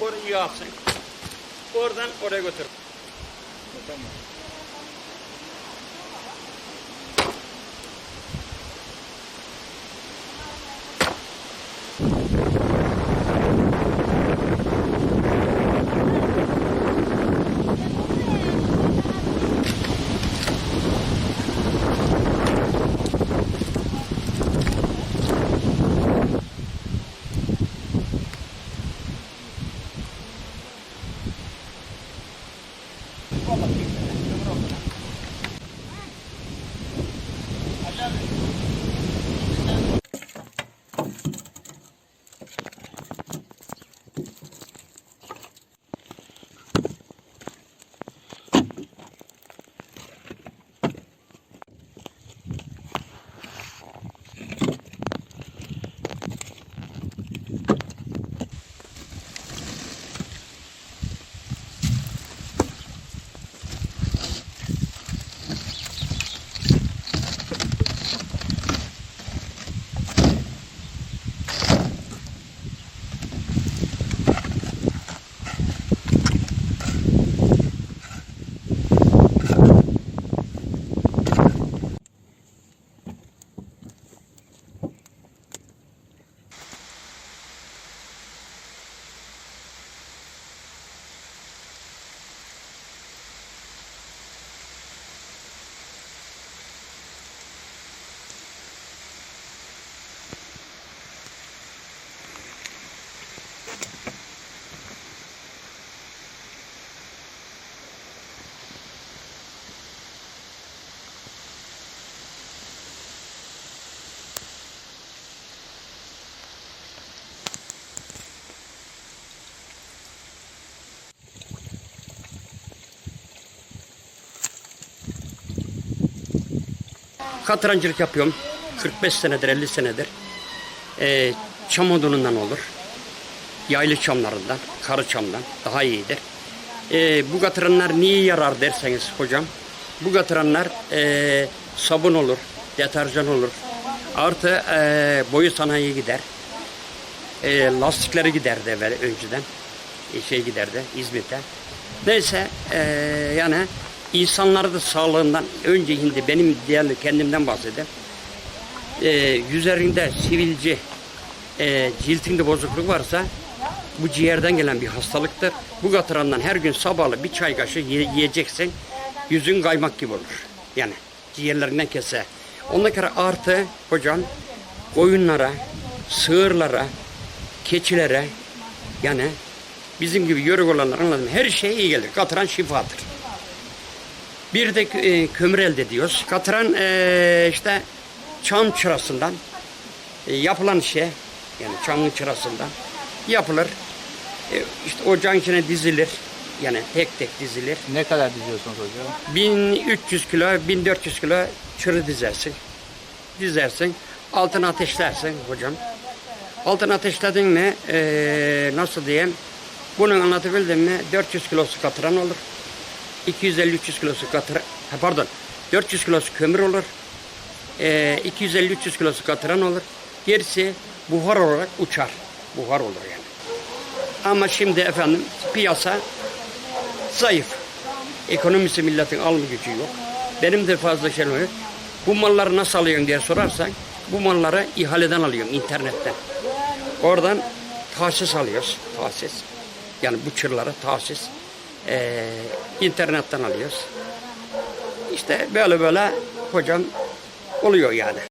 oraya yapsın. Oradan oraya götür. Tamam. Вот так. Katrancılık yapıyorum. 45 senedir, 50 senedir. Ee, çam odunundan olur. Yaylı çamlarından, karı çamdan daha iyidir. Ee, bu katıranlar niye yarar derseniz hocam. Bu katıranlar ee, sabun olur, deterjan olur. Artı ee, boyu sanayiye gider. Ee, lastikleri giderdi evvel önceden. E, şey giderdi İzmit'e. Neyse ee, yani insanları da sağlığından önce şimdi benim diğer kendimden bahsedeyim. Ee, üzerinde sivilce e, ciltinde bozukluk varsa bu ciğerden gelen bir hastalıktır. Bu katırandan her gün sabahlı bir çay kaşığı ye- yiyeceksin. Yüzün kaymak gibi olur. Yani ciğerlerinden kese. Ondan sonra artı hocam koyunlara, sığırlara, keçilere yani bizim gibi yörük olanlar. Her şeye iyi gelir. Katıran şifadır. Bir de e, kömür elde ediyoruz. Katıran e, işte çam çırasından e, yapılan şey yani çamın çırasından yapılır. E, işte ocağın içine dizilir. Yani tek tek dizilir. Ne kadar diziyorsunuz hocam? 1300 kilo, 1400 kilo çırı dizersin. Dizersin. Altına ateşlersin hocam. Altına ateşledin mi eee, nasıl diyeyim? Bunu anlatabildim mi? 400 kilosu katıran olur. 250-300 kilosu katır, ha, pardon 400 kilosu kömür olur. Eee 250-300 kilosu katıran olur. Gerisi buhar olarak uçar. Buhar olur yani. Ama şimdi efendim piyasa zayıf. Ekonomisi milletin alım gücü yok. Benim de fazla şey yok. Bu malları nasıl alıyorsun diye sorarsan bu malları ihaleden alıyorum internetten. Oradan tahsis alıyoruz. Tahsis. Yani bu çırları tahsis. Ee, internetten alıyoruz. İşte böyle böyle hocam oluyor yani.